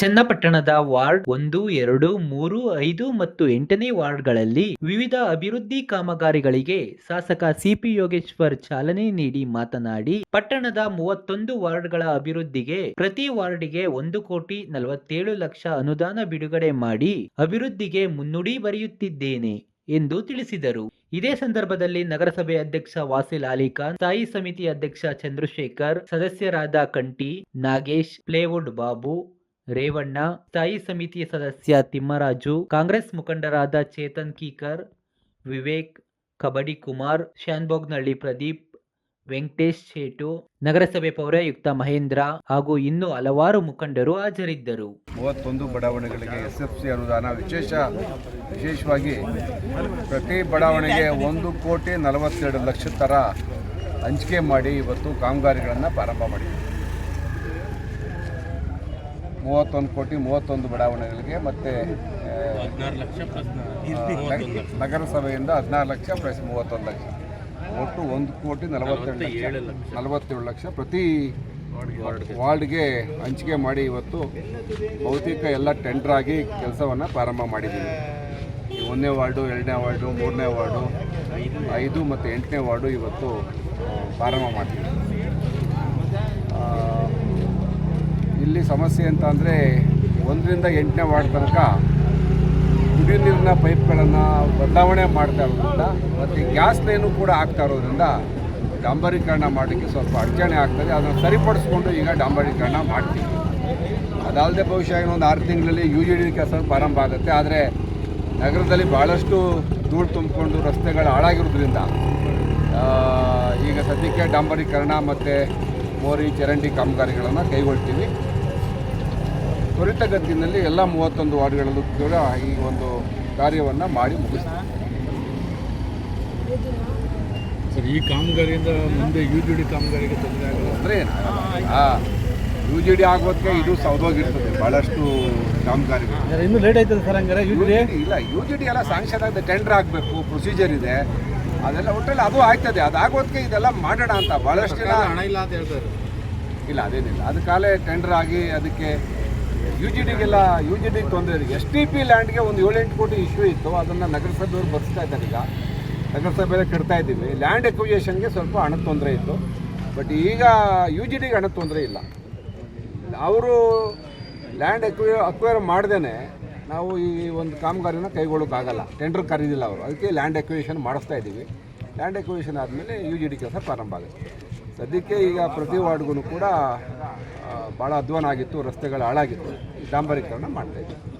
ಚನ್ನಪಟ್ಟಣದ ward ಒಂದು, ಎರಡು, ಮೂರು, ಐದು ಮತ್ತು ಎಂಟನೇ ವಾರ್ಡ್ಗಳಲ್ಲಿ ವಿವಿಧ ಅಭಿವೃದ್ಧಿ ಕಾಮಗಾರಿಗಳಿಗೆ ಶಾಸಕ ಸಿಪಿ ಯೋಗೇಶ್ವರ್ ಚಾಲನೆ ನೀಡಿ ಮಾತನಾಡಿ, ಪಟ್ಟಣದ ಮೂವತ್ತೊಂದು ವಾರ್ಡ್ಗಳ ಅಭಿವೃದ್ಧಿಗೆ ಪ್ರತಿ ವಾರ್ಡ್ಗೆ ಒಂದು ಕೋಟಿ ನಲವತ್ತೇಳು ಲಕ್ಷ ಅನುದಾನ ಬಿಡುಗಡೆ ಮಾಡಿ ಅಭಿವೃದ್ಧಿಗೆ ಮುನ್ನುಡಿ ಬರೆಯುತ್ತಿದ್ದೇನೆ ಎಂದು ತಿಳಿಸಿದರು. ಇದೇ ಸಂದರ್ಭದಲ್ಲಿ ನಗರಸಭೆ ಅಧ್ಯಕ್ಷ ವಾಸಿಲ್ ಅಲಿಖಾನ್, ಸ್ಥಾಯಿ ಸಮಿತಿ ಅಧ್ಯಕ್ಷ ಚಂದ್ರಶೇಖರ್, ಸದಸ್ಯರಾದ ಕಂಟಿ ನಾಗೇಶ್, ಪ್ಲೇವುಡ್ ಬಾಬು ರೇವಣ್ಣ, ಸ್ಥಾಯಿ ಸಮಿತಿ ಸದಸ್ಯ ತಿಮ್ಮರಾಜು, ಕಾಂಗ್ರೆಸ್ ಮುಖಂಡರಾದ ಚೇತನ್ ಕೀಕರ್, ವಿವೇಕ್ ಕಬಡ್ಡಿ ಕುಮಾರ್ ಶಾನ್ಭೋಗ್ನಳ್ಳಿ ಪ್ರದೀಪ್, ವೆಂಕಟೇಶ್ ಶೇಟು ನಗರಸಭೆ ಪೌರಾಯುಕ್ತ ಮಹೇಂದ್ರ ಹಾಗೂ ಇನ್ನೂ ಹಲವಾರು ಮುಖಂಡರು ಹಾಜರಿದ್ದರು. ಮೂವತ್ತೊಂದು ಬಡಾವಣೆಗಳಿಗೆ ಎಸ್ ಎಫ್ ಸಿ ಅನುದಾನ ವಿಶೇಷ, ವಿಶೇಷವಾಗಿ ಪ್ರತಿ ಬಡಾವಣೆಗೆ ಒಂದು ಕೋಟಿ ನಲವತ್ತೆರಡು ಲಕ್ಷ ತರ ಹಂಚಿಕೆ ಮಾಡಿ ಇವತ್ತು ಕಾಮಗಾರಿಗಳನ್ನು ಪ್ರಾರಂಭ ಮಾಡಿದ್ದೀವಿ ಮೂವತ್ತೊಂದು ಕೋಟಿ ಮೂವತ್ತೊಂದು ಬಡಾವಣೆಗಳಿಗೆ ಮತ್ತು ನಗರಸಭೆಯಿಂದ ಹದಿನಾರು ಲಕ್ಷ ಪ್ಲಸ್ ಮೂವತ್ತೊಂದು ಲಕ್ಷ. ಒಟ್ಟು ಒಂದು ಕೋಟಿ ನಲವತ್ತೆರಡು ಲಕ್ಷ. ನಲವತ್ತೇಳು ಲಕ್ಷ. ಪ್ರತಿ ವಾರ್ಡ್ಗೆ. ಹಂಚಿಕೆ ಮಾಡಿ ಇವತ್ತು ಬಹುತೇಕ ಎಲ್ಲ ಟೆಂಡರ್ ಆಗಿ ಕೆಲಸವನ್ನು ಪ್ರಾರಂಭ ಮಾಡಿದ್ದೀವಿ. ಈ ಒಂದನೇ ವಾರ್ಡು ಎರಡನೇ ವಾರ್ಡು ಮೂರನೇ ವಾರ್ಡು ಐದು ಮತ್ತು ಎಂಟನೇ ವಾರ್ಡು ಇವತ್ತು ಪ್ರಾರಂಭ ಮಾಡ್ತೀವಿ. ಇಲ್ಲಿ ಸಮಸ್ಯೆ ಅಂತ ಅಂದರೆ ಒಂದರಿಂದ ಎಂಟನೇ ವಾರ್ಡ್ ತನಕ ಕುಡಿಯೋ ನೀರಿನ ಪೈಪ್ಗಳನ್ನು ಬದಲಾವಣೆ ಮಾಡ್ತಾ ಇರೋದ್ರಿಂದ ಮತ್ತು ಗ್ಯಾಸ್ ಲೈನು ಕೂಡ ಆಗ್ತಾ ಇರೋದ್ರಿಂದ ಡಾಂಬರೀಕರಣ ಮಾಡಲಿಕ್ಕೆ ಸ್ವಲ್ಪ ಅಡಚಣೆ ಆಗ್ತದೆ. ಅದನ್ನು ಸರಿಪಡಿಸ್ಕೊಂಡು ಈಗ ಡಾಂಬರೀಕರಣ ಮಾಡ್ತೀವಿ. ಅದಲ್ಲದೆ ಬಹುಶಃ ಇನ್ನೊಂದು ಆರು ತಿಂಗಳಲ್ಲಿ ಯು ಜಿ ಡಿ ಕೆಲಸ ಪ್ರಾರಂಭ ಆಗುತ್ತೆ. ಆದರೆ ನಗರದಲ್ಲಿ ಭಾಳಷ್ಟು ಧೂಳು ತುಂಬಿಕೊಂಡು ರಸ್ತೆಗಳು ಹಾಳಾಗಿರೋದ್ರಿಂದ ಈಗ ಸದ್ಯಕ್ಕೆ ಡಾಂಬರೀಕರಣ ಮತ್ತು ಮೋರಿ ಚರಂಡಿ ಕಾಮಗಾರಿಗಳನ್ನು ಕೈಗೊಳ್ತೀವಿ. ತ್ವರಿತಗತಿಯಲ್ಲಿ ಎಲ್ಲ ಮೂವತ್ತೊಂದು ವಾರ್ಡ್ಗಳಲ್ಲೂ ಕೂಡ ಈ ಒಂದು ಕಾರ್ಯವನ್ನು ಮಾಡಿ ಮುಗಿಸ್ತಾರೆ ಸರ್ ಈ ಕಾಮಗಾರಿಯಿಂದ ಮುಂದೆ ಯು ಜಿ ಡಿ ಕಾಮಗಾರಿಗೆ ತೊಂದರೆ ಆಗಲ್ಲ ಅಂದರೆ ಯು ಜಿ ಡಿ ಆಗೋದಕ್ಕೆ ಇದು ಸೌದೋಗಿರ್ತದೆ ಭಾಳಷ್ಟು ಕಾಮಗಾರಿಗಳು. ಇನ್ನೂ ಲೇಟ್ ಆಯ್ತದೆ ಸರ್ ಹಂಗಾರೆ ಯು UGD ಇಲ್ಲ ಯು ಜಿ ಡಿ ಎಲ್ಲ ಸ್ಯಾಂಕ್ಷನ್ ಆಗಿದೆ ಟೆಂಡರ್ ಆಗಬೇಕು ಪ್ರೊಸೀಜರ್ ಇದೆ. ಅದೆಲ್ಲ ಒಟ್ಟಲ್ಲಿ ಅದು ಆಗ್ತದೆ ಅದು ಆಗೋದಕ್ಕೆ ಇದೆಲ್ಲ ಮಾಡೋಣ ಅಂತ ಭಾಳಷ್ಟು ಜನ ಹಣ ಇಲ್ಲ ಅಂತ ಹೇಳ್ತಾರೆ ಇಲ್ಲ ಅದೇನಿಲ್ಲ. ಕಾಲೇ ಟೆಂಡರ್ ಆಗಿ ಅದಕ್ಕೆ ಯು ಜಿ ಡಿಗೆಲ್ಲ ಯು ಜಿ ಡಿಗೆ ತೊಂದರೆ ಎಸ್ ಟಿ ಪಿ ಲ್ಯಾಂಡ್ಗೆ ಒಂದು ಏಳೆಂಟು ಕೋಟಿ ಇಶ್ಯೂ ಇತ್ತು. ಅದನ್ನು ನಗರಸಭೆಯವರು ಬರ್ಸ್ತಾ ಇದ್ದಾರೆ ಈಗ. ನಗರಸಭೆಯಲ್ಲೇ ಕಟ್ತಾ ಇದ್ದೀವಿ. ಲ್ಯಾಂಡ್ ಎಕ್ವಿಜೇಷನ್ಗೆ ಸ್ವಲ್ಪ ಹಣದ ತೊಂದರೆ ಇತ್ತು. ಬಟ್ ಈಗ ಯು ಜಿ ಡಿಗೆ ಹಣದ ತೊಂದರೆ ಇಲ್ಲ. ಅವರು ಲ್ಯಾಂಡ್ ಎಕ್ವಿ ಅಕ್ವೈರ್ ಮಾಡ್ದೇ ನಾವು ಈ ಒಂದು ಕಾಮಗಾರಿನ ಕೈಗೊಳ್ಳೋಕ್ಕಾಗಲ್ಲ. ಟೆಂಡರ್ ಕರೀದಿಲ್ಲ ಅವರು. ಅದಕ್ಕೆ ಲ್ಯಾಂಡ್ ಎಕ್ವಿಜೇಷನ್ ಮಾಡಿಸ್ತಾ ಇದ್ದೀವಿ. ಲ್ಯಾಂಡ್ ಎಕ್ವಿಜೇಷನ್ ಆದಮೇಲೆ ಯು ಜಿ ಡಿ ಕೆಲಸ ಪ್ರಾರಂಭ ಆಗುತ್ತೆ. ಸದ್ಯಕ್ಕೆ ಈಗ ಪ್ರತಿ ವಾರ್ಡ್ಗೂ ಕೂಡ ಭಾಳ ಅಧ್ವಾನ ಆಗಿತ್ತು ರಸ್ತೆಗಳು ಹಾಳಾಗಿತ್ತು. ಡಾಂಬರೀಕರಣ ಮಾಡ್ತಾ ಇದ್ದೀವಿ.